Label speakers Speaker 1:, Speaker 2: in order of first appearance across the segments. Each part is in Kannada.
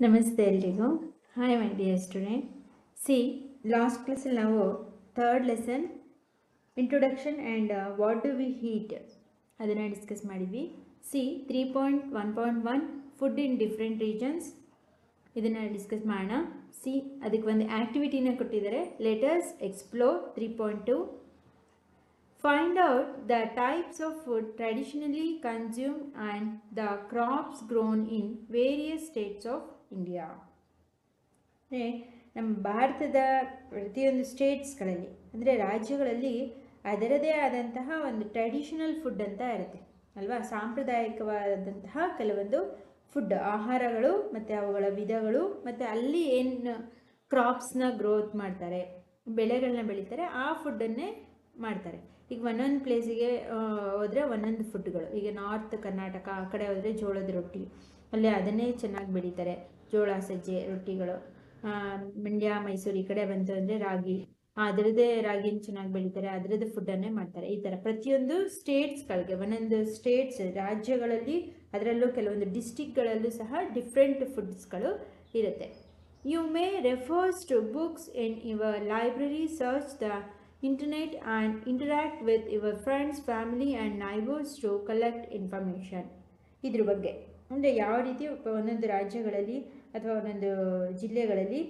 Speaker 1: ನಮಸ್ತೆ ಎಲ್ರಿಗೂ. Hi my dear student see last ಕ್ಲಾಸಲ್ಲಿ ನಾವು third lesson introduction and what do we eat ಅದನ್ನು ಡಿಸ್ಕಸ್ ಮಾಡಿದ್ವಿ. See three point one point one food in different regions ಇದನ್ನು ಡಿಸ್ಕಸ್ ಮಾಡೋಣ. ಸಿ ಅದಕ್ಕೆ ಒಂದು ಆ್ಯಕ್ಟಿವಿಟಿನ ಕೊಟ್ಟಿದ್ದಾರೆ. Letters explore three point two find out the types of food traditionally consume and the crops grown in various States of India. ಅಂದರೆ ನಮ್ಮ ಭಾರತದ ಪ್ರತಿಯೊಂದು ಸ್ಟೇಟ್ಸ್ಗಳಲ್ಲಿ ಅಂದರೆ ರಾಜ್ಯಗಳಲ್ಲಿ ಅದರದೇ ಆದಂತಹ ಒಂದು ಟ್ರೆಡಿಷನಲ್ ಫುಡ್ ಅಂತ ಇರುತ್ತೆ. ಅಲ್ವಾ? ಸಾಂಪ್ರದಾಯಿಕವಾದಂತಹ ಕೆಲವೊಂದು ಫುಡ್ ಆಹಾರಗಳು ಮತ್ತು ಅವುಗಳ ವಿಧಗಳು ಮತ್ತು ಅಲ್ಲಿ ಏನು ಕ್ರಾಪ್ಸ್ನ ಗ್ರೋತ್ ಮಾಡ್ತಾರೆ ಬೆಳೆಗಳನ್ನ ಬೆಳೀತಾರೆ, ಆ ಫುಡ್ಡನ್ನೇ ಮಾಡ್ತಾರೆ. ಈಗ ಒಂದೊಂದು ಪ್ಲೇಸಿಗೆ ಹೋದರೆ ಒಂದೊಂದು ಫುಡ್ಗಳು ಈಗ ನಾರ್ತ್ ಕರ್ನಾಟಕ, ಆ ಕಡೆ ಹೋದರೆ ಜೋಳದ ರೊಟ್ಟಿ. ಅಲ್ಲಿ ಅದನ್ನೇ ಚೆನ್ನಾಗಿ ಬೆಳೀತಾರೆ. ಜೋಳ, ಸಜ್ಜೆ, ರೊಟ್ಟಿಗಳು ಮಂಡ್ಯ, ಮೈಸೂರು ಈ ಕಡೆ ಬಂತು ಅಂದರೆ ರಾಗಿ. ಅದರದ್ದೇ ರಾಗಿನ ಚೆನ್ನಾಗಿ ಬೆಳೀತಾರೆ, ಅದರದ್ದು ಫುಡ್ಡನ್ನೇ ಮಾಡ್ತಾರೆ. ಈ ಥರ ಪ್ರತಿಯೊಂದು ಸ್ಟೇಟ್ಸ್ಗಳಿಗೆ ಒಂದೊಂದು ಸ್ಟೇಟ್ಸ್ ರಾಜ್ಯಗಳಲ್ಲಿ, ಅದರಲ್ಲೂ ಕೆಲವೊಂದು ಡಿಸ್ಟಿಕ್ಗಳಲ್ಲೂ ಸಹ ಡಿಫ್ರೆಂಟ್ ಫುಡ್ಸ್ಗಳು ಇರುತ್ತೆ. You may refers to books in your library search the internet and interact with your friends family and neighbours to collect information ಇದ್ರ ಬಗ್ಗೆ. ಅಂದರೆ ಯಾವ ರೀತಿ ಒಂದೊಂದು ರಾಜ್ಯಗಳಲ್ಲಿ ಅಥವಾ ಒಂದೊಂದು ಜಿಲ್ಲೆಗಳಲ್ಲಿ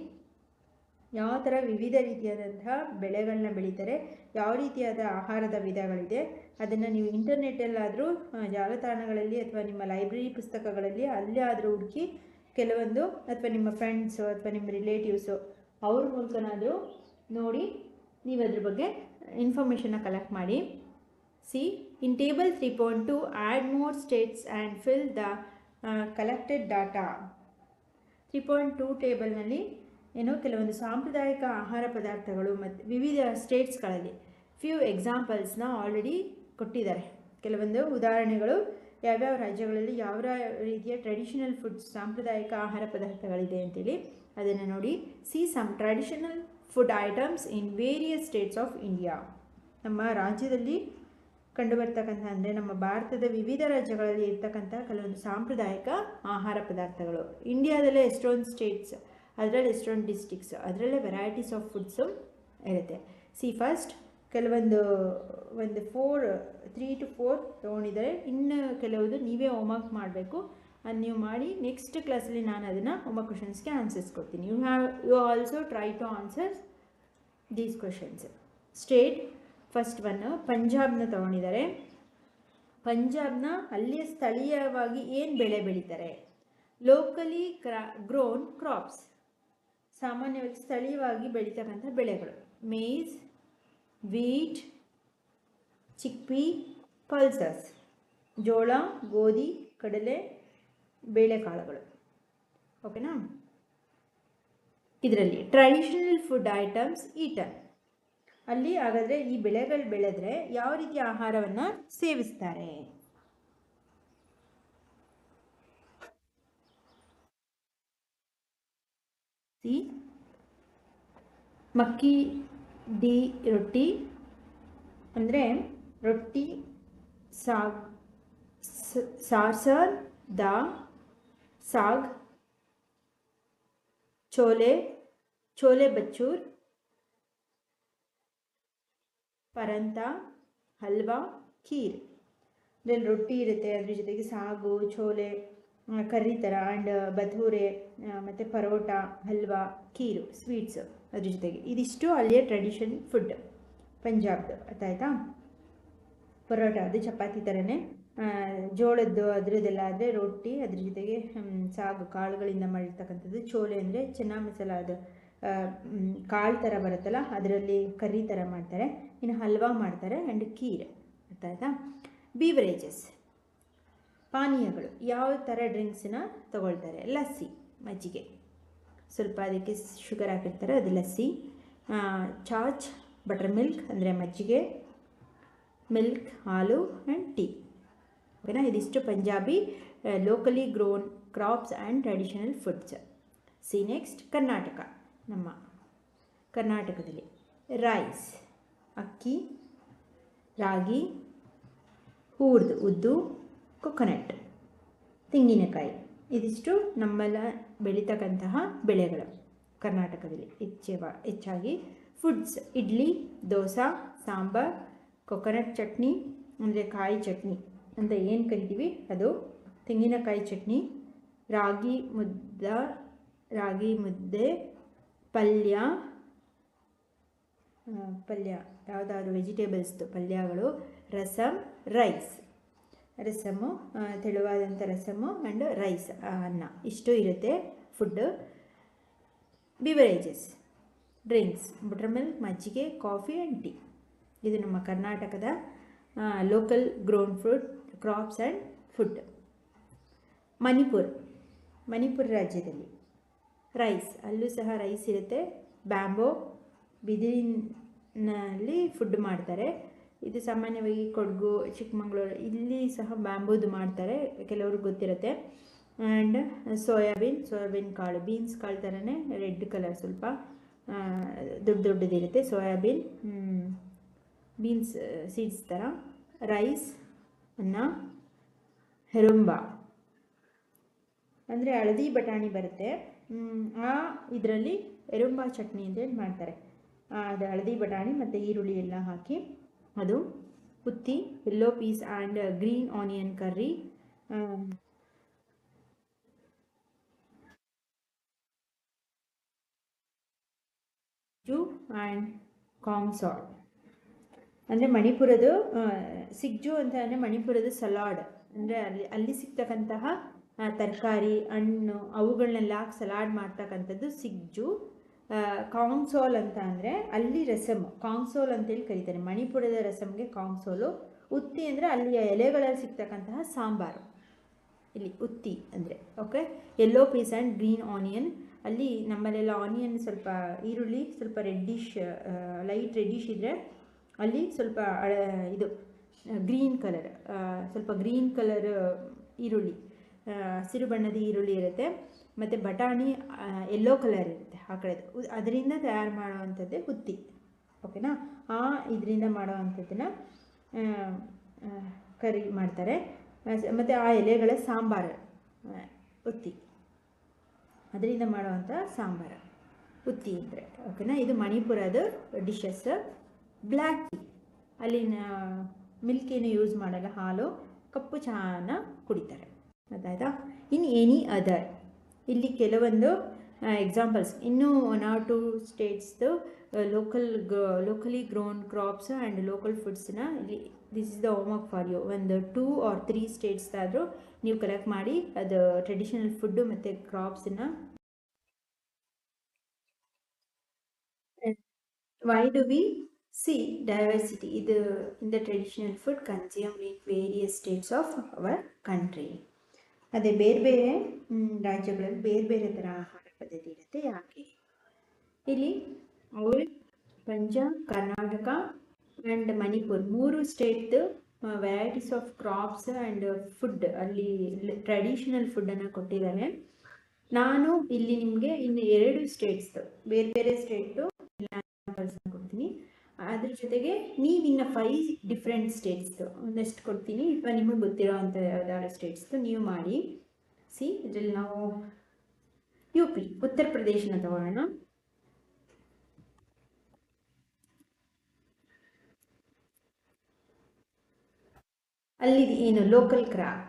Speaker 1: ಯಾವ ಥರ ವಿವಿಧ ರೀತಿಯಾದಂತಹ ಬೆಳೆಗಳನ್ನ ಬೆಳೀತಾರೆ, ಯಾವ ರೀತಿಯಾದ ಆಹಾರದ ವಿಧಗಳಿದೆ, ಅದನ್ನು ನೀವು ಇಂಟರ್ನೆಟ್ಟಲ್ಲಾದರೂ ಜಾಲತಾಣಗಳಲ್ಲಿ ಅಥವಾ ನಿಮ್ಮ ಲೈಬ್ರರಿ ಪುಸ್ತಕಗಳಲ್ಲಿ ಅಲ್ಲೇ ಆದರೂ ಹುಡುಕಿ ಕೆಲವೊಂದು ಅಥವಾ ನಿಮ್ಮ ಫ್ರೆಂಡ್ಸು ಅಥವಾ ನಿಮ್ಮ ರಿಲೇಟಿವ್ಸು ಅವ್ರ ಮೂಲಕನಾದರೂ ನೋಡಿ ನೀವು ಅದ್ರ ಬಗ್ಗೆ ಇನ್ಫಾರ್ಮೇಷನ್ನ ಕಲೆಕ್ಟ್ ಮಾಡಿ. See in table three point two add more states and fill the collected data three point two ಟೇಬಲ್ನಲ್ಲಿ ಏನು? ಕೆಲವೊಂದು ಸಾಂಪ್ರದಾಯಿಕ ಆಹಾರ ಪದಾರ್ಥಗಳು ಮತ್ತು ವಿವಿಧ ಸ್ಟೇಟ್ಸ್ಗಳಲ್ಲಿ ಫ್ಯೂ ಎಕ್ಸಾಂಪಲ್ಸ್ನ ಆಲ್ರೆಡಿ ಕೊಟ್ಟಿದ್ದಾರೆ. ಕೆಲವೊಂದು ಉದಾಹರಣೆಗಳು ಯಾವ್ಯಾವ ರಾಜ್ಯಗಳಲ್ಲಿ ಯಾವ ರೀತಿಯ ಟ್ರೆಡಿಷನಲ್ ಫುಡ್ಸ್ ಸಾಂಪ್ರದಾಯಿಕ ಆಹಾರ ಪದಾರ್ಥಗಳಿದೆ ಅಂತೇಳಿ ಅದನ್ನು ನೋಡಿ. See some traditional food items in various states of India ನಮ್ಮ ರಾಜ್ಯದಲ್ಲಿ ಕಂಡುಬರ್ತಕ್ಕಂಥ ಅಂದರೆ ನಮ್ಮ ಭಾರತದ ವಿವಿಧ ರಾಜ್ಯಗಳಲ್ಲಿ ಇರ್ತಕ್ಕಂಥ ಕೆಲವೊಂದು ಸಾಂಪ್ರದಾಯಿಕ ಆಹಾರ ಪದಾರ್ಥಗಳು. ಇಂಡಿಯಾದಲ್ಲೇ ಎಷ್ಟೊಂದು ಸ್ಟೇಟ್ಸ್ ಅದರಲ್ಲಿ ಎಷ್ಟೊಂದು ಡಿಸ್ಟಿಕ್ಸ್ ಅದರಲ್ಲೇ ವೆರೈಟೀಸ್ ಆಫ್ ಫುಡ್ಸು ಇರುತ್ತೆ. ಸಿ ಫಸ್ಟ್ ಕೆಲವೊಂದು, ಒಂದು ಫೋರ್ ತ್ರೀ ಟು ಫೋರ್ ತೊಗೊಂಡಿದ್ದಾರೆ. ಇನ್ನು ಕೆಲವೊಂದು ನೀವೇ ಹೋಮ್ವರ್ಕ್ ಮಾಡಬೇಕು. ಅದು ನೀವು ಮಾಡಿ ನೆಕ್ಸ್ಟ್ ಕ್ಲಾಸಲ್ಲಿ ನಾನು ಅದನ್ನು ಹೋಮ್ವರ್ಕ್ ಕ್ವಶನ್ಸ್ಗೆ ಆನ್ಸರ್ಸ್ ಕೊಡ್ತೀನಿ. You have you also try to answers these questions state first one ಪಂಜಾಬ್ನ ತಗೊಂಡಿದ್ದಾರೆ. ಪಂಜಾಬ್ನ ಅಲ್ಲಿಯ ಸ್ಥಳೀಯವಾಗಿ ಏನು ಬೆಳೆ ಬೆಳೀತಾರೆ? ಲೋಕಲಿ ಕ್ರಾ ಗ್ರೋನ್ ಕ್ರಾಪ್ಸ್ ಸಾಮಾನ್ಯವಾಗಿ ಸ್ಥಳೀಯವಾಗಿ ಬೆಳೀತಕ್ಕಂಥ ಬೆಳೆಗಳು. ಮೇಯ್ಸ್ ವೀಟ್ ಚಿಕ್ಪಿ ಪಲ್ಸಸ್ ಜೋಳ, ಗೋಧಿ, ಕಡಲೆ, ಬೇಳೆಕಾಳುಗಳು. ಓಕೆನಾ ಇದರಲ್ಲಿ ಟ್ರೆಡಿಷನಲ್ ಫುಡ್ ಐಟಮ್ಸ್ ಈಟನ್ ಅಲ್ಲಿ ಹಾಗಾದರೆ ಈ ಬೆಳೆಗಳು ಬೆಳೆದ್ರೆ ಯಾವ ರೀತಿಯ ಆಹಾರವನ್ನು ಸೇವಿಸ್ತಾರೆ? ಸಿ. ಮಕ್ಕಿ, ಡಿ. ರೊಟ್ಟಿ. ಅಂದರೆ ರೊಟ್ಟಿ, ಸಾಗ್ ಸಾರ್ಸರ್, ದಾ, ಸಾಗ್, ಚೋಲೆ ಚೋಲೆ ಬಚ್ಚೂರ್ ಪರಂತ, ಹಲ್ವಾ, ಖೀರ್. ದೆನ್ ರೊಟ್ಟಿ ಇರುತ್ತೆ, ಅದ್ರ ಜೊತೆಗೆ ಸಾಗು ಚೋಲೆ ಕರಿ ಕರ್ರಿ ಥರ ಆ್ಯಂಡ್ ಬಧೂರೆ ಮತ್ತು ಪರೋಟ, ಹಲ್ವಾ, ಖೀರು ಸ್ವೀಟ್ಸ್ ಅದ್ರ ಜೊತೆಗೆ. ಇದಿಷ್ಟು ಅಲ್ಲಿಯ ಟ್ರೆಡಿಷನ್ ಫುಡ್ ಪಂಜಾಬ್ದು. ಆಯ್ತಾ ಪರೋಟ ಅದು, ಚಪಾತಿ ಥರನೇ. ಜೋಳದ್ದು, ಅದರದ್ದೆಲ್ಲ ಆದರೆ ರೊಟ್ಟಿ, ಅದ್ರ ಜೊತೆಗೆ ಸಾಗು, ಕಾಳುಗಳಿಂದ ಮಾಡಿರ್ತಕ್ಕಂಥದ್ದು. ಚೋಲೆ ಅಂದರೆ ಚೆನ್ನಾಗಿ ಮಸಾಲ ಅದು. ಕಾಳು ಥರ ಬರುತ್ತಲ್ಲ, ಅದರಲ್ಲಿ ಕರ್ರಿ ಥರ ಮಾಡ್ತಾರೆ. ಇನ್ನು ಹಲ್ವಾ ಮಾಡ್ತಾರೆ ಆ್ಯಂಡ್ ಖೀರ್ ಅರ್ಥ ಆಯಿತಾ? ಬೀವರೇಜಸ್ ಪಾನೀಯಗಳು. ಯಾವ ಥರ ಡ್ರಿಂಕ್ಸನ್ನ ತಗೊಳ್ತಾರೆ? ಲಸ್ಸಿ, ಮಜ್ಜಿಗೆ. ಸ್ವಲ್ಪ ಅದಕ್ಕೆ ಶುಗರ್ ಹಾಕಿರ್ತಾರೆ, ಅದು ಲಸ್ಸಿ. ಚಾಚ್ ಬಟರ್ ಮಿಲ್ಕ್ ಅಂದರೆ ಮಜ್ಜಿಗೆ ಮಿಲ್ಕ್ ಹಾಲು ಆ್ಯಂಡ್ ಟೀ ಓಕೆನಾ? ಇದಿಷ್ಟು Punjabi locally grown crops and traditional foods see next Karnataka ನಮ್ಮ ಕರ್ನಾಟಕದಲ್ಲಿ ರೈಸ್, ಅಕ್ಕಿ, ರಾಗಿ, ಹೂರ್ದು, ಉದ್ದು, ಕೊಕೊನಟ್, ತೆಂಗಿನಕಾಯಿ ಇದಿಷ್ಟು ನಮ್ಮೆಲ್ಲ ಬೆಳೀತಕ್ಕಂತಹ ಬೆಳೆಗಳು ಕರ್ನಾಟಕದಲ್ಲಿ ಹೆಚ್ಚೆ ಹೆಚ್ಚಾಗಿ ಫುಡ್ಸ್ ಇಡ್ಲಿ, ದೋಸೆ, ಸಾಂಬಾರ್ ಕೊಕೊನಟ್ ಚಟ್ನಿ, ಅಂದರೆ ಕಾಯಿ ಚಟ್ನಿ ಅಂತ ಏನು ಕರಿತೀವಿ ಅದು ತೆಂಗಿನಕಾಯಿ ಚಟ್ನಿ, ರಾಗಿ ಮುದ್ದ, ರಾಗಿ ಮುದ್ದೆ ಪಲ್ಯ ಪಲ್ಯ, ಯಾವುದಾದ್ರು ವೆಜಿಟೇಬಲ್ಸ್ದು ಪಲ್ಯಗಳು ರಸಮ್ ರೈಸ್ ರಸಮು ತೆಳುವಾದಂಥ ರಸಮು ಆ್ಯಂಡ್ ರೈಸ್ ಅನ್ನ. ಇಷ್ಟು ಇರುತ್ತೆ food beverages drinks butter milk ಮಜ್ಜಿಗೆ ಕಾಫಿ ಆ್ಯಂಡ್ ಟೀ ಇದು ನಮ್ಮ ಕರ್ನಾಟಕದ local grown fruit crops and food Manipur, Manipur ರಾಜ್ಯದಲ್ಲಿ. ರೈಸ್ ಅಲ್ಲೂ ಸಹ ರೈಸ್ ಇರುತ್ತೆ. ಬ್ಯಾಂಬೋ ಬಿದಿರಿನಲ್ಲಿ ಫುಡ್ ಮಾಡ್ತಾರೆ. ಇದು ಸಾಮಾನ್ಯವಾಗಿ ಕೊಡಗು, ಚಿಕ್ಕಮಗಳೂರು, ಇಲ್ಲಿ ಸಹ ಬ್ಯಾಂಬೋದು ಮಾಡ್ತಾರೆ. ಕೆಲವ್ರಿಗೆ ಗೊತ್ತಿರುತ್ತೆ. ಆ್ಯಂಡ್ ಸೋಯಾಬೀನ್ ಸೋಯಾಬೀನ್ ಕಾಳು ಬೀನ್ಸ್ ಕಾಳು ಥರನೇ ರೆಡ್ ಕಲರ್ ಸ್ವಲ್ಪ ದೊಡ್ಡ ದೊಡ್ಡದಿರುತ್ತೆ ಸೋಯಾಬೀನ್ ಬೀನ್ಸ್ ಸೀಡ್ಸ್ ಥರ ರೈಸ್ ಅನ್ನ ಹೆರುಂಬ ಅಂದರೆ ಹಳದಿ ಬಟಾಣಿ ಬರುತ್ತೆ. ಆ ಇದರಲ್ಲಿ ಎರುಂಬ ಚಟ್ನಿ ಅಂತೇಳಿ ಮಾಡ್ತಾರೆ? ಅದು ಹಳದಿ ಬಟಾಣಿ ಮತ್ತು ಈರುಳ್ಳಿ ಎಲ್ಲ ಹಾಕಿ ಅದು ಉತ್ತಿ yellow peas and green onion curry ಜು ಆ್ಯಂಡ್ ಕಾಂಗ್ ಸಾಲ್ಟ್. ಅಂದರೆ ಮಣಿಪುರದು ಆ, ಸಿಗ್ಜು ಅಂತ ಅಂದರೆ ಮಣಿಪುರದ ಸಲಾಡ್. ಅಂದರೆ ಅಲ್ಲಿ ಅಲ್ಲಿ ಸಿಗ್ತಕ್ಕಂತಹ ತರಕಾರಿ, ಹಣ್ಣು ಅವುಗಳನ್ನೆಲ್ಲ ಹಾಕಿ ಸಲಾಡ್ ಮಾಡ್ತಕ್ಕಂಥದ್ದು ಸಿಗ್ಜು. ಕಾಂಗ್ಸೋಲ್ ಅಂತ ಅಂದರೆ ಅಲ್ಲಿ ರಸಮ್ ಕಾಂಗ್ಸೋಲ್ ಅಂತೇಳಿ ಕರೀತಾರೆ. ಮಣಿಪುರದ ರಸಮ್ಗೆ ಕಾಂಗ್ಸೋಲು. ಉತ್ತಿ ಅಂದರೆ ಅಲ್ಲಿಯ ಎಲೆಗಳಲ್ಲಿ ಸಿಗ್ತಕ್ಕಂತಹ ಸಾಂಬಾರು. ಇಲ್ಲಿ ಉತ್ತಿ ಅಂದರೆ okay yellow peas and green onion ಅಲ್ಲಿ ನಮ್ಮಲ್ಲೆಲ್ಲ ಆನಿಯನ್ ಸ್ವಲ್ಪ ಈರುಳ್ಳಿ, ಸ್ವಲ್ಪ ರೆಡ್ಡಿಶ್ ಲೈಟ್ ರೆಡ್ಡಿಶ್ ಇದ್ದರೆ ಅಲ್ಲಿ ಸ್ವಲ್ಪ ಇದು ಗ್ರೀನ್ ಕಲರ್ ಸ್ವಲ್ಪ ಗ್ರೀನ್ ಕಲರ್ ಈರುಳ್ಳಿ. ಹಸಿರು ಬಣ್ಣದ ಈರುಳ್ಳಿ ಇರುತ್ತೆ, ಮತ್ತು ಬಟಾಣಿ ಎಲ್ಲೋ ಕಲರ್ ಇರುತ್ತೆ ಆ ಕಡೆದು. ಅದರಿಂದ ತಯಾರು ಮಾಡುವಂಥದ್ದೇ ಹುತ್ತಿ. ಓಕೆನಾ ಆ, ಇದರಿಂದ ಮಾಡೋವಂಥದ್ದನ್ನು ಕರಿ ಮಾಡ್ತಾರೆ. ಮತ್ತು ಆ ಎಲೆಗಳ ಸಾಂಬಾರು ಉತ್ತಿ ಅದರಿಂದ ಮಾಡುವಂಥ ಸಾಂಬಾರು ಉತ್ತಿ ಅಂದರೆ. ಓಕೆನಾ ಇದು ಮಣಿಪುರದ ಡಿಶಸ್ ಬ್ಲ್ಯಾಕ್ ಟೀ ಅಲ್ಲಿನ ಮಿಲ್ಕ್ ಯೂಸ್ ಮಾಡಲ್ಲ, ಹಾಲು, ಕಪ್ಪು ಚಹಾನ ಕುಡಿತಾರೆ. ಗೊತ್ತಾಯ್ತಾ ಇನ್ ಎನಿ ಅದರ್ ಇಲ್ಲಿ ಕೆಲವೊಂದು ಎಕ್ಸಾಂಪಲ್ಸ್ ಇನ್ನೂ one or two ಸ್ಟೇಟ್ಸ್ದು local locally grown crops and local ಫುಡ್ಸ್ನ ಇಲ್ಲಿ this is the homework for you ಒಂದು ಟೂ ಆರ್ ತ್ರೀ ಸ್ಟೇಟ್ಸ್ದಾದರೂ ನೀವು ಕಲೆಕ್ಟ್ ಮಾಡಿ, ಅದು ಟ್ರೆಡಿಷನಲ್ ಫುಡ್ಡು ಮತ್ತು ಕ್ರಾಪ್ಸನ್ನು why do we see diversity ಇದು in the traditional food consume in various states of our country. ಅದೇ ಬೇರೆ ಬೇರೆ ರಾಜ್ಯಗಳಲ್ಲಿ ಬೇರೆ ಬೇರೆ ಥರ ಆಹಾರ ಪದ್ಧತಿ ಇರುತ್ತೆ. ಯಾಕೆ ಇಲ್ಲಿ ಅವರು ಪಂಜಾಬ್, ಕರ್ನಾಟಕ ಆ್ಯಂಡ್ ಮಣಿಪುರ್ ಮೂರು ಸ್ಟೇಟ್ದು varieties of crops and food ಅಲ್ಲಿ ಟ್ರೆಡಿಷನಲ್ ಫುಡ್ಡನ್ನು ಕೊಟ್ಟಿದ್ದಾರೆ ನಾನು ಇಲ್ಲಿ ನಿಮಗೆ ಇನ್ನು ಎರಡು ಸ್ಟೇಟ್ಸ್ದು ಬೇರೆ ಬೇರೆ ಕೊಡ್ತೀನಿ ಅದ್ರ ಜೊತೆಗೆ ನೀವು ಇನ್ನು ಫೈವ್ ಡಿಫ್ರೆಂಟ್ ಸ್ಟೇಟ್ಸ್ದು ಒಂದಷ್ಟು ಕೊಡ್ತೀನಿ. ಅಥವಾ ನಿಮಗೆ ಗೊತ್ತಿರೋ ಅಂಥ ಯಾವ್ದಾದ್ರು ಸ್ಟೇಟ್ಸ್ದು ನೀವು ಮಾಡಿ. ಸಿ, ಇದರಲ್ಲಿ ನಾವು ಯು ಪಿ ಉತ್ತರ ಪ್ರದೇಶನ ತಗೊಳ್ಳೋಣ ಅಲ್ಲಿ ಏನು ಲೋಕಲ್ ಕ್ರಾಪ್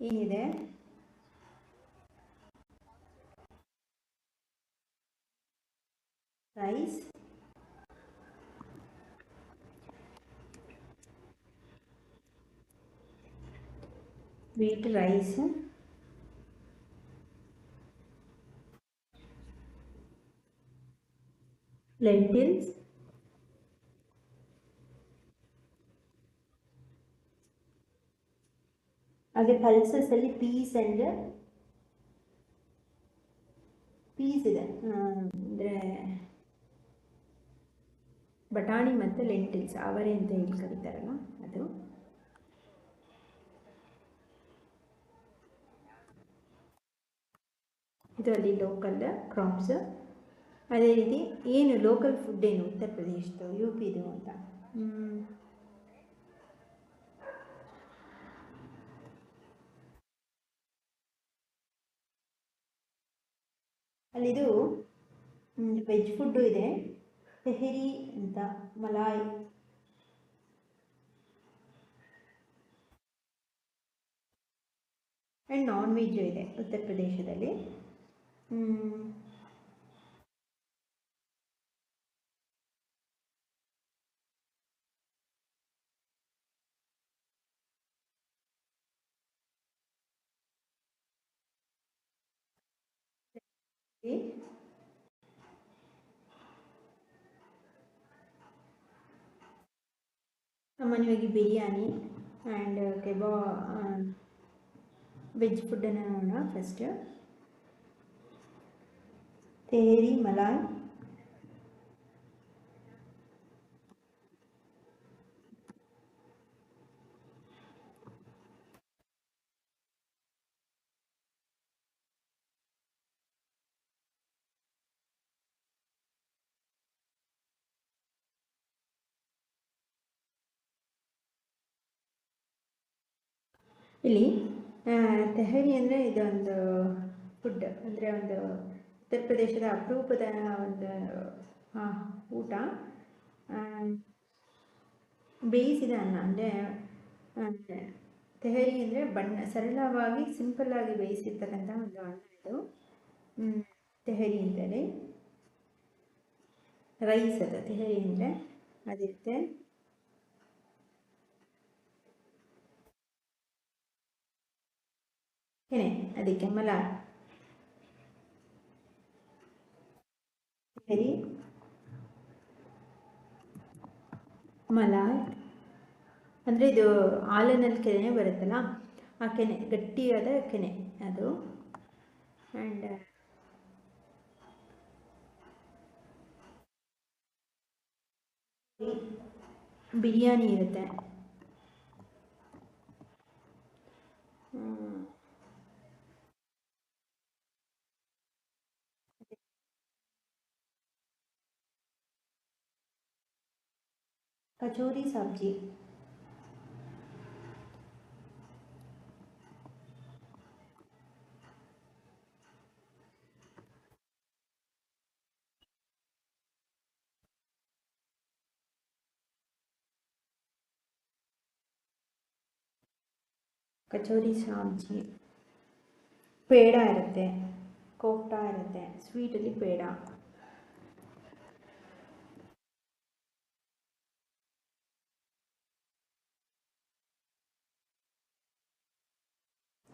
Speaker 1: ಏನಿದೆ? Rice wheat rice. Lentils. ಹಾಗೆ ಪಲ್ಸಸ್ ಅಲ್ಲಿ ಪೀಸ್ ಅಂಡ್ ಪೀಸ್ ಇದೆ ಅಂದರೆ ಬಟಾಣಿ ಮತ್ತು ಲೆಂಟಿಲ್ಸ್, ಅವರೆ ಅಂತ ಹೇಳಿ ಕರೀತಾರಲ್ಲ ಅದು. ಇದು ಅಲ್ಲಿ ಲೋಕಲ್ ಕ್ರಾಪ್ಸ್ ಅದೇ ರೀತಿ ಏನು ಲೋಕಲ್ ಫುಡ್ ಏನು ಉತ್ತರ ಪ್ರದೇಶದ್ದು ಯು ಪಿದು ಅಂತ? ಅಲ್ಲಿದು ವೆಜ್ ಫುಡ್ಡು ಇದೆ. ತೆಹರಿ ಅಂತ ಮಲಾಯ್. ಆ್ಯಂಡ್ ನಾನ್ ವೆಜ್ಜು ಇದೆ ಉತ್ತರ ಪ್ರದೇಶದಲ್ಲಿ ಸಾಮಾನ್ಯವಾಗಿ ಬಿರಿಯಾನಿ ಆ್ಯಂಡ್ ಕೆಬಾ ವೆಜ್ ಫುಡ್ಡನ್ನು ನೋಡೋಣ ಫಸ್ಟ್ ತೇರಿ ಮಲಾಯ್ ಇಲ್ಲಿ ತೆಹರಿ ಅಂದರೆ ಇದೊಂದು ಫುಡ್ ಅಂದರೆ ಒಂದು ಉತ್ತರ ಪ್ರದೇಶದ ಅಪರೂಪದ ಒಂದು ಊಟ. ಬೇಯಿಸಿದ ಅನ್ನ, ಅಂದರೆ ತೆಹರಿ ಅಂದರೆ ಬಣ್ಣ, ಸರಳವಾಗಿ ಸಿಂಪಲ್ಲಾಗಿ ಬೇಯಿಸಿರ್ತಕ್ಕಂಥ ಒಂದು ಅನ್ನ ಇದು. ತೆಹರಿ ಅಂತೇಳಿ ರೈಸ್ ಅದು, ತೆಹರಿ ಅಂದರೆ, ಅದಿರುತ್ತೆ. ಕೆನೆ ಅದಕ್ಕೆ ಮಲಾಯ್ ಸರಿ ಮಲಾಯ್ ಅಂದರೆ ಇದು ಹಾಲಿನಲ್ಲಿ ಕೆನೆ ಬರುತ್ತಲ್ಲ ಆ ಕೆನೆ ಗಟ್ಟಿಯಾದ ಕೆನೆ ಅದು ಆ್ಯಂಡ್ ಬಿರಿಯಾನಿ ಇರುತ್ತೆ कचौरी सब्जी ಕಚೋರಿ ಸಬ್ಜಿ ಪೇಡ ಇರುತ್ತೆ ಕೋಫ್ತಾ ಇರುತ್ತೆ ಸ್ವೀಟಲ್ಲಿ ಪೇಡ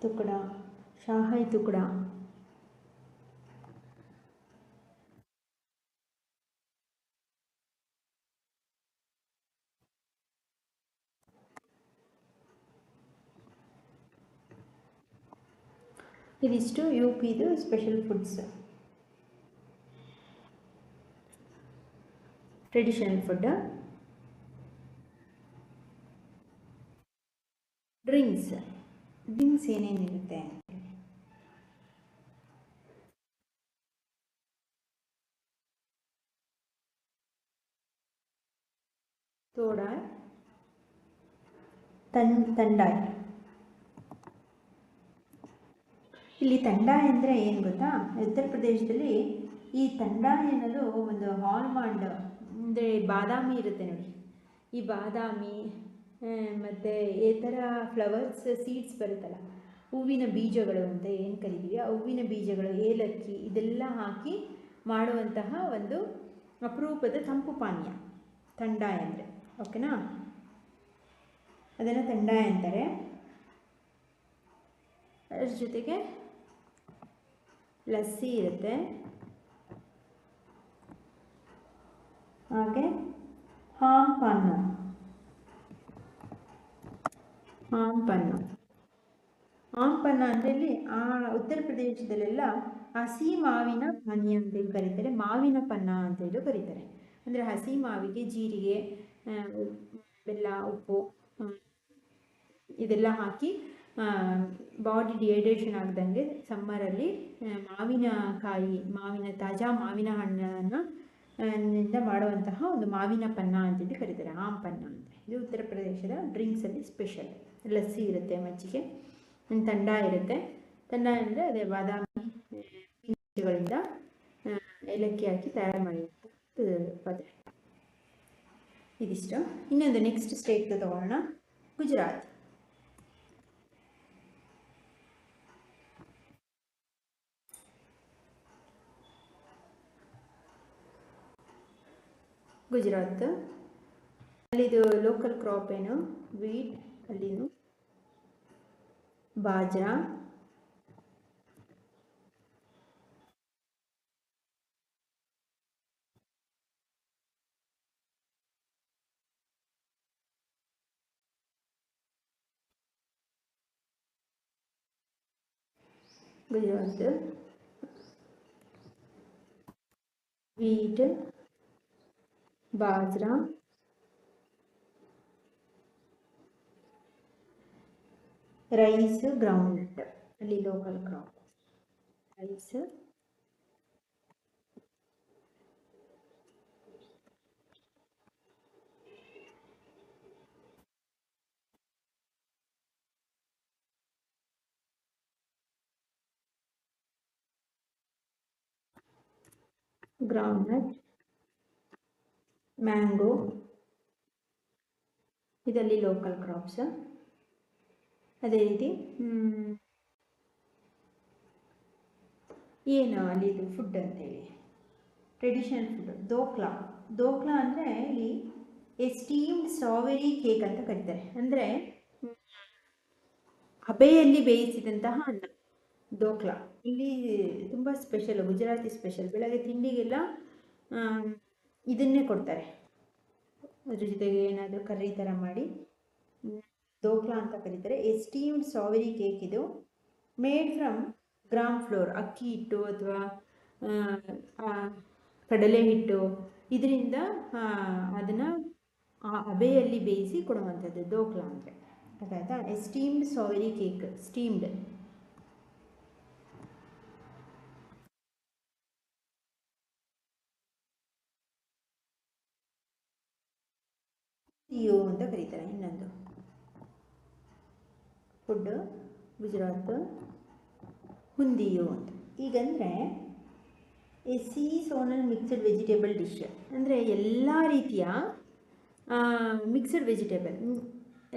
Speaker 1: ತುಕಡ ಶಾಹಿ ತುಕಡ ಇದಿಷ್ಟು ಯು ಪಿದು special foods traditional food drinks ಏನೇನಿರುತ್ತೆ ತೋಡಾಯ್ ತನ್, ತಂಡಾಯ್. ಇಲ್ಲಿ ತಂಡ ಅಂದರೆ ಏನು ಗೊತ್ತಾ? ಉತ್ತರ ಪ್ರದೇಶದಲ್ಲಿ ಈ ತಂಡ ಅನ್ನೋದು ಒಂದು ಹಾಲ್ಮಾಂಡ್ ಅಂದರೆ ಬಾದಾಮಿ ಇರುತ್ತೆ ನೋಡಿ. ಈ ಬಾದಾಮಿ ಮತ್ತು ಈ ಥರ ಫ್ಲವರ್ಸ್ ಸೀಡ್ಸ್ ಬರುತ್ತಲ್ಲ. ಹೂವಿನ ಬೀಜಗಳು ಅಂತ ಏನು ಕರಿತೀವಿ? ಆ ಹೂವಿನ ಬೀಜಗಳು, ಏಲಕ್ಕಿ ಇದೆಲ್ಲ ಹಾಕಿ ಮಾಡುವಂತಹ ಒಂದು ಅಪರೂಪದ ತಂಪು ಪಾನೀಯ. ತಂಡಾಯ ಅಂದರೆ, ಓಕೆನಾ? ಅದನ್ನು ತಂಡಾಯ ಅಂತಾರೆ. ಅದ್ರ ಜೊತೆಗೆ ಲಸ್ಸಿ ಇರುತ್ತೆ. ಹಾಗೆ ಹಾಂ ಪಾನು ಆಂಪನ್ನ ಆಂಪನ್ನ ಅಂದರೆ ಇಲ್ಲಿ ಆ ಉತ್ತರ ಪ್ರದೇಶದಲ್ಲೆಲ್ಲ ಹಸಿ ಮಾವಿನ ಪಾನೀಯ ಅಂತೇಳಿ ಕರೀತಾರೆ. ಮಾವಿನ ಪನ್ನ ಅಂತೇಳಿ ಕರೀತಾರೆ. ಅಂದರೆ ಹಸಿ ಮಾವಿಗೆ ಜೀರಿಗೆ ಬೆಲ್ಲ, ಉಪ್ಪು ಇದೆಲ್ಲ ಹಾಕಿ ಬಾಡಿ ಡಿಹೈಡ್ರೇಷನ್ ಆಗದಂಗೆ ಸಮ್ಮರಲ್ಲಿ ಮಾವಿನಕಾಯಿ ಮಾವಿನ ತಾಜಾ ಮಾವಿನ ಹಣ್ಣನ್ನು ನಿಂದ ಮಾಡುವಂತಹ ಒಂದು ಮಾವಿನ ಪನ್ನ ಅಂತೇಳಿ ಕರೀತಾರೆ. ಆಂಪನ್ನ ಅಂತ. ಇದು ಉತ್ತರ ಪ್ರದೇಶದ ಡ್ರಿಂಕ್ಸಲ್ಲಿ ಸ್ಪೆಷಲ್ ಲಸ್ಸಿ ಇರುತ್ತೆ ಮಜ್ಜಿಗೆ. ತಂಡ ಇರುತ್ತೆ. ತಂಡ ಅಂದರೆ ಅದೇ ಬಾದಾಮಿ ಬೀಜಗಳಿಂದ ಏಲಕ್ಕಿ ಹಾಕಿ ತಯಾರು ಮಾಡಿರುತ್ತೆ ಪದಾರ್ಥ ಇದಿಷ್ಟು. ಇನ್ನೊಂದು ನೆಕ್ಸ್ಟ್ ಸ್ಟೇಟ್ ತಗೊಳ್ಳೋಣ ಗುಜರಾತ್. ಗುಜರಾತ್. ಅಲ್ಲಿದು ಲೋಕಲ್ ಕ್ರಾಪ್ ಏನು? ವೀಟ್ ಅಲ್ಲಿದು bajra Gujarat wheat bajra rice ground ಅಲ್ಲಿ local crop rice groundnut mango ಇದರಲ್ಲಿ ಲೋಕಲ್ ಕ್ರಾಪ್ಸ್ ಅದೇ ರೀತಿ ಏನು ಅಲ್ಲಿದು ಫುಡ್ ಅಂತೇಳಿ? Traditional food ದೋಕ್ಲಾ. ದೋಕ್ಲಾ ಅಂದರೆ ಇಲ್ಲಿ ಎಸ್ಟೀಮ್ಡ್ ಸ್ಟ್ರಾಬೆರಿ ಕೇಕ್ ಅಂತ ಕರೀತಾರೆ. ಅಂದರೆ ಹಬೆಯಲ್ಲಿ ಬೇಯಿಸಿದಂತಹ ಅನ್ನ, ದೋಕ್ಲಾ. ಇಲ್ಲಿ ತುಂಬ ಸ್ಪೆಷಲ್ ಗುಜರಾತಿ ಸ್ಪೆಷಲ್ ಬೆಳಗ್ಗೆ ತಿಂಡಿಗೆಲ್ಲ ಇದನ್ನೇ ಕೊಡ್ತಾರೆ. ಅದ್ರ ಜೊತೆಗೆ ಏನಾದರೂ ಕರ್ರಿ ಥರ ಮಾಡಿ. ದೋಕ್ಲಾ ಅಂತ ಕರೀತಾರೆ. ಎಸ್ಟೀಮ್ಡ್ ಸ್ಟ್ರಾಬೆರಿ ಕೇಕ್ ಇದು ಮೇಡ್ ಫ್ರಮ್ ಗ್ರಾಮ್ ಫ್ಲೋರ್ ಅಕ್ಕಿ ಹಿಟ್ಟು ಅಥವಾ ಕಡಲೆ ಹಿಟ್ಟು. ಇದರಿಂದ ಅದನ್ನು ಅಬೆಯಲ್ಲಿ ಬೇಯಿಸಿ ಕೊಡುವಂಥದ್ದು ದೋಕ್ಲಾ ಅಂದರೆ. ಅದಾಯ್ತಾ? ಸ್ಟೀಮ್ಡ್ ಸ್ಟ್ರಾಬೆರಿ ಕೇಕ್ ಸ್ಟೀಮ್ಡ್ ಅಂತ ಕರೀತಾರೆ ಇನ್ನೊಂದು. ಫುಡ್, ಗುಜರಾತ್, ಹುಂದಿಯು ಅಂತ. ಈಗಂದರೆ a seasonal mixed vegetable dish, ಅಂದರೆ ಎಲ್ಲ ರೀತಿಯ ಮಿಕ್ಸಡ್ ವೆಜಿಟೇಬಲ್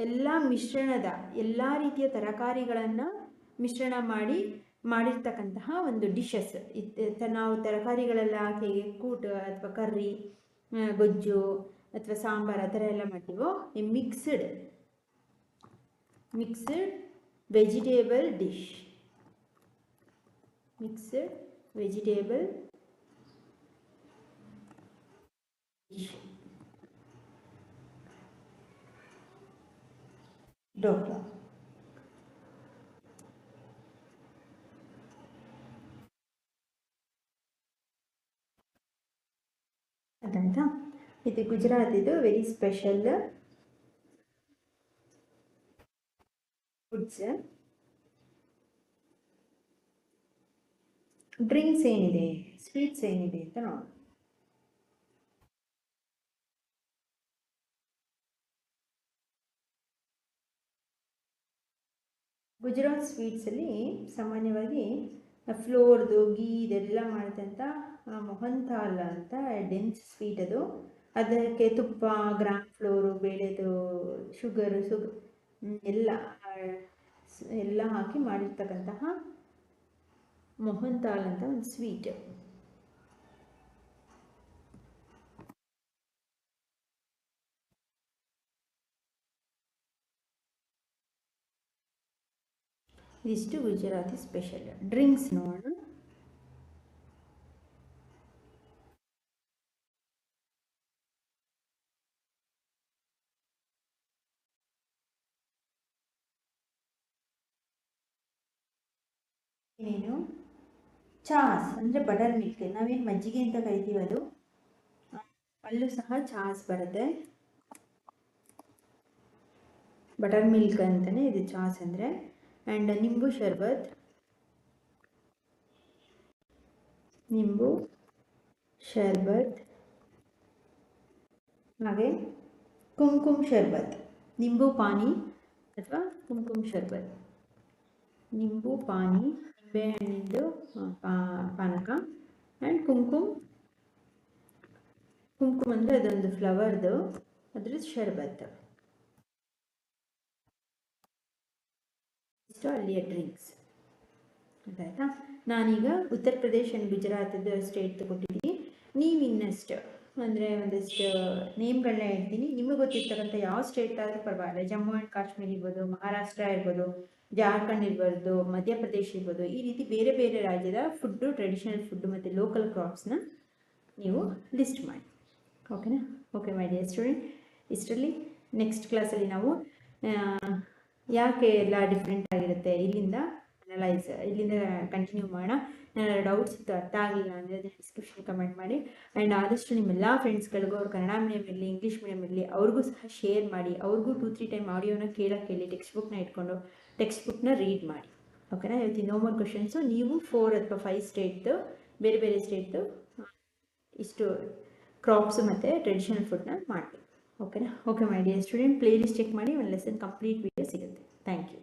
Speaker 1: ಎಲ್ಲ ಮಿಶ್ರಣದ, ಎಲ್ಲ ರೀತಿಯ ತರಕಾರಿಗಳನ್ನು ಮಿಶ್ರಣ ಮಾಡಿ, ಮಾಡಿರ್ತಕ್ಕಂತಹ ಒಂದು ಡಿಶಸ್ ಇತ್ತು ನಾವು ತರಕಾರಿಗಳೆಲ್ಲ ಹಾಕಿ ಕೂಟು ಅಥವಾ ಕರ್ರಿ ಗೊಜ್ಜು ಅಥವಾ ಸಾಂಬಾರು ಆ ಥರ ಎಲ್ಲ ಮಾಡ್ತೀವೋ, ಈ mixed mixed vegetable dish mixed vegetable dish dhokla ಅದಂತ? ಇದು ಗುಜರಾತಿದು ವೆರಿ ಸ್ಪೆಷಲ್ ಫುಡ್ಸ್ ಡ್ರಿಂಕ್ಸ್ ಏನಿದೆ ಸ್ವೀಟ್ಸ್ ಏನಿದೆ ಅಂತ ನೋಡೋಣ ಗುಜರಾತ್ ಸ್ವೀಟ್ಸಲ್ಲಿ ಸಾಮಾನ್ಯವಾಗಿ ಫ್ಲೋರ್ದು ಗೀ ಇದೆಲ್ಲ ಮಾಡಿದಂಥ ಮೊಹಂತಾಲ್ ಅಂತ ಡೆನ್ಸ್ ಸ್ವೀಟ್ ಅದು. ಅದಕ್ಕೆ ತುಪ್ಪ ಗ್ರಾಮ್ ಫ್ಲೋರು ಬೇಳೆದು ಶುಗರು ಸುಗ್ ಎಲ್ಲ. ಎಲ್ಲ ಹಾಕಿ ಮಾಡಿರ್ತಕ್ಕಂತಹ ಮೊಹನ್ತಾಲ್ ಅಂತ ಒಂದು ಸ್ವೀಟ್. ಇದಿಷ್ಟು ಗುಜರಾತಿ ಸ್ಪೆಷಲ್. ಡ್ರಿಂಕ್ಸ್ ನೋಡೋಣ. ಏನೇನು ಚಾಸ್ ಅಂದರೆ ಬಟರ್ ಮಿಲ್ಕ್ ನಾವೇನು ಮಜ್ಜಿಗೆ ಅಂತ ಕರಿತೀವಿ ಅದು? ಅಲ್ಲೂ ಸಹ ಚಾಸ್ ಬರುತ್ತೆ. ಬಟರ್ ಮಿಲ್ಕ್ ಅಂತಲೇ ಇದು ಚಾಸ್ ಅಂದರೆ. ಆ್ಯಂಡ್ ನಿಂಬು ಶರ್ಬತ್. ನಿಂಬು ಶರ್ಬತ್. ಹಾಗೆ ಕುಂಕುಮ್ ಶರ್ಬತ್. ನಿಂಬು ಪಾನಿ ಅಥವಾ ಕುಂಕುಮ್ ಶರ್ಬತ್. ನಿಂಬು ಪಾನಿ. ನಿಂಬೆಹಣ್ಣಿಂದು ಪಾನಕ ಆ್ಯಂಡ್ ಕುಂಕುಮ್. ಕುಂಕುಮ್ ಅಂದರೆ ಅದೊಂದು ಫ್ಲವರ್ದು ಅದ್ರದ್ದು ಶರ್ಬತ್ ಇಷ್ಟು ಅಲ್ಲಿಯ ಡ್ರಿಂಕ್ಸ್ ಗೊತ್ತಾಯ್ತಾ? ನಾನೀಗ ಉತ್ತರ ಪ್ರದೇಶ ಆ್ಯಂಡ್ ಗುಜರಾತದ ಸ್ಟೇಟ್ ಕೊಟ್ಟಿದ್ದೀನಿ ನೀವು ಇನ್ನಷ್ಟು ಅಂದರೆ ಒಂದಷ್ಟು ನೇಮ್ಗಳನ್ನ ಹೇಳ್ತೀನಿ. ನಿಮಗೆ ಗೊತ್ತಿರ್ತಕ್ಕಂಥ ಯಾವ ಸ್ಟೇಟ್ ಆದರೂ ಪರವಾಗಿಲ್ಲ. ಜಮ್ಮು ಆ್ಯಂಡ್ ಕಾಶ್ಮೀರ್ ಇರ್ಬೋದು, ಮಹಾರಾಷ್ಟ್ರ ಇರ್ಬೋದು ಜಾರ್ಖಂಡ್ ಇರ್ಬೋದು, ಮಧ್ಯಪ್ರದೇಶ ಇರ್ಬೋದು, ಈ ರೀತಿ ಬೇರೆ ಬೇರೆ ರಾಜ್ಯದ ಫುಡ್ಡು ಟ್ರೆಡಿಷನಲ್ ಫುಡ್ಡು ಮತ್ತು ಲೋಕಲ್ ಕ್ರಾಪ್ಸ್ನ ನೀವು ಲಿಸ್ಟ್ ಮಾಡಿ. ಓಕೆನಾ ಓಕೆ ಮೈ ಡಿಯರ್ ಸ್ಟೂಡೆಂಟ್ ಇಷ್ಟರಲ್ಲಿ ನೆಕ್ಸ್ಟ್ ಕ್ಲಾಸಲ್ಲಿ ನಾವು ಯಾಕೆ ಎಲ್ಲ ಡಿಫ್ರೆಂಟ್ ಆಗಿರುತ್ತೆ? ಇಲ್ಲಿಂದ ಅನಲೈಸ್ ಇಲ್ಲಿಂದ ಕಂಟಿನ್ಯೂ ಮಾಡೋಣ. ನನ್ನ ಡೌಟ್ಸ್ ಇತ್ತು ಅರ್ಥ ಆಗಿಲ್ಲ ಅಂದರೆ ಡಿಸ್ಕ್ರಿಪ್ಷನ್ ಕಮೆಂಟ್ ಮಾಡಿ. ಆ್ಯಂಡ್ ಆದಷ್ಟು ನಿಮ್ಮೆಲ್ಲ ಫ್ರೆಂಡ್ಸ್ಗಳಿಗೂ ಅವ್ರು ಕನ್ನಡ ಮೀಡಿಯಮ್ ಇರಲಿ ಇಂಗ್ಲೀಷ್ ಮೀಡಿಯಮ್ ಇರಲಿ, ಅವ್ರಿಗೂ ಸಹ ಶೇರ್ ಮಾಡಿ, ಅವ್ರಿಗೂ ಟೂ ತ್ರೀ ಟೈಮ್ ಆಡಿಯೋನ ಕೇಳಕ್ಕೆ ಹೇಳಿ ಟೆಕ್ಸ್ಟ್ ಬುಕ್ನ ಇಟ್ಕೊಂಡು ಟೆಕ್ಸ್ಟ್ ಬುಕ್ನ ರೀಡ್ ಮಾಡಿ. ಓಕೆನಾ ಇವತ್ತಿನ ನೋ ಮೋರ್ ಕ್ವಶನ್ಸು ನೀವು ಫೋರ್ ಅಥವಾ ಫೈವ್ ಸ್ಟೇಟ್ದು ಬೇರೆ ಬೇರೆ ಸ್ಟೇಟ್ದು ಇಷ್ಟು ಕ್ರಾಪ್ಸು ಮತ್ತು ಟ್ರೆಡಿಷನಲ್ ಫುಡ್ನ ಮಾಡಬೇಕು. ಓಕೆನಾ okay my dear student playlist check ಮಾಡಿ, ಒಂದು ಲೆಸನ್ ಕಂಪ್ಲೀಟ್ ವೀಡಿಯೋ ಸಿಗುತ್ತೆ. Thank you